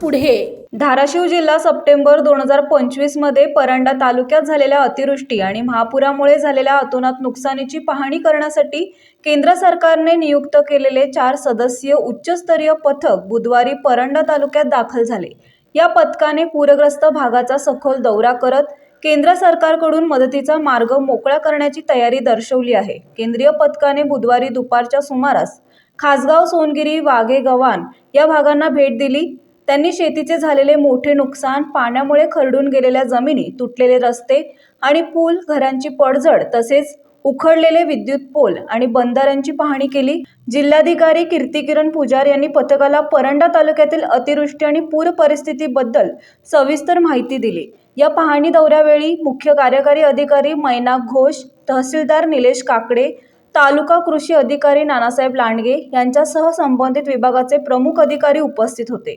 पुढे. धाराशिव जिल्हा सप्टेंबर दोन हजार पंचवीसमध्ये परंडा तालुक्यात झालेल्या अतिवृष्टी आणि महापुरामुळे झालेल्या अतोनात नुकसानीची पाहणी करण्यासाठी केंद्र सरकारने नियुक्त केलेले चार सदस्यीय उच्चस्तरीय पथक बुधवारी परंडा तालुक्यात दाखल झाले. या पथकाने पूरग्रस्त भागाचा सखोल दौरा करत केंद्र सरकारकडून मदतीचा मार्ग मोकळा करण्याची तयारी दर्शवली आहे. केंद्रीय पथकाने बुधवारी दुपारच्या सुमारास खासगाव सोनगिरी वाघे गव्हाण या भागांना भेट दिली. त्यांनी शेतीचे झालेले मोठे नुकसान पाण्यामुळे खरडून गेलेल्या जमिनी तुटलेले रस्ते आणि पूल घरांची पडझड तसेच उखडलेले विद्युत पोल आणि बंधाऱ्यांची पाहणी केली. जिल्हाधिकारी कीर्तिकिरण पुजार यांनी पथकाला परंडा तालुक्यातील अतिवृष्टी आणि पूर परिस्थितीबद्दल सविस्तर माहिती दिली. या पाहणी दौऱ्यावेळी मुख्य कार्यकारी अधिकारी मैना घोष तहसीलदार निलेश काकडे तालुका कृषी अधिकारी नानासाहेब लांडगे यांच्यासह संबंधित विभागाचे प्रमुख अधिकारी उपस्थित होते.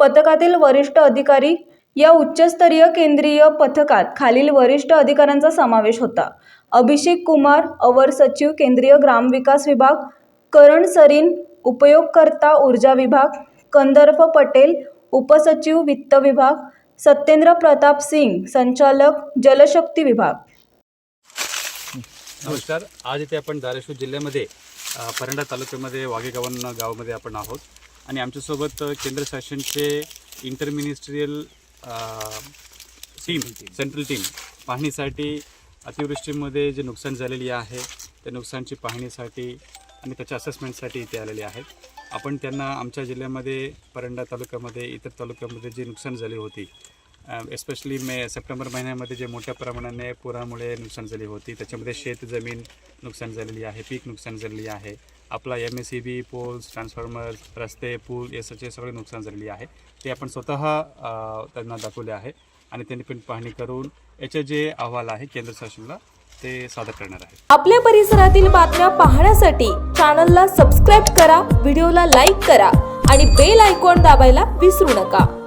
पथकातील वरिष्ठ अधिकारी या उच्चस्तरीय केंद्रीय पथकात खालील वरिष्ठ अधिकाऱ्यांचा समावेश होता. अभिषेक कुमार अवर सचिव केंद्रीय ग्रामविकास विभाग करण सरीन उपयोगकर्ता ऊर्जा विभाग कंदर्फ पटेल उपसचिव वित्त विभाग सत्येंद्र प्रताप सिंग संचालक जलशक्ती विभाग. नमस्कार. आज इथे आपण धाराशिव जिल्ह्यामध्ये परंडा तालुक्यामध्ये वाघेगावन गावामध्ये आपण आहोत. आणि आमच्यासोबत केंद्र शासनचे इंटरमिनिस्ट्रियल टीम सेंट्रल टीम पाहणीसाठी अतिवृष्टीमध्ये जे नुकसान झालेली आहे त्या नुकसानची पाहणीसाठी आणि त्याच्या असेसमेंटसाठी इथे आलेले आहेत. आपण त्यांना आमच्या जिल्ह्यामध्ये परंडा तालुक्यामध्ये इतर तालुक्यामध्ये जी नुकसान झाली होती एस्पेशली मे सप्टेंबर महिन्यामध्ये जे मोठ्या प्रमाणाने पुरामुळे नुकसान झाली होती त्याच्यामध्ये शेत जमीन नुकसान झालेली आहे पीक नुकसान झालेली आहे आपला M S C B poles transformer रस्ते पूल याचे सगळे नुकसान झालेली आहे. ते आपण स्वतः त्यांना दाखवले आहे आणि त्यांनी पण पाहणी करून याचे जे अहवाल आहे केंद्र शासनाला ते सादर करणार आहे. आपल्या परिसरातील बातम्या पाहण्यासाठी चॅनलला सबस्क्राईब करा व्हिडिओला लाईक करा आणि बेल आयकॉन दाबायला विसरू नका.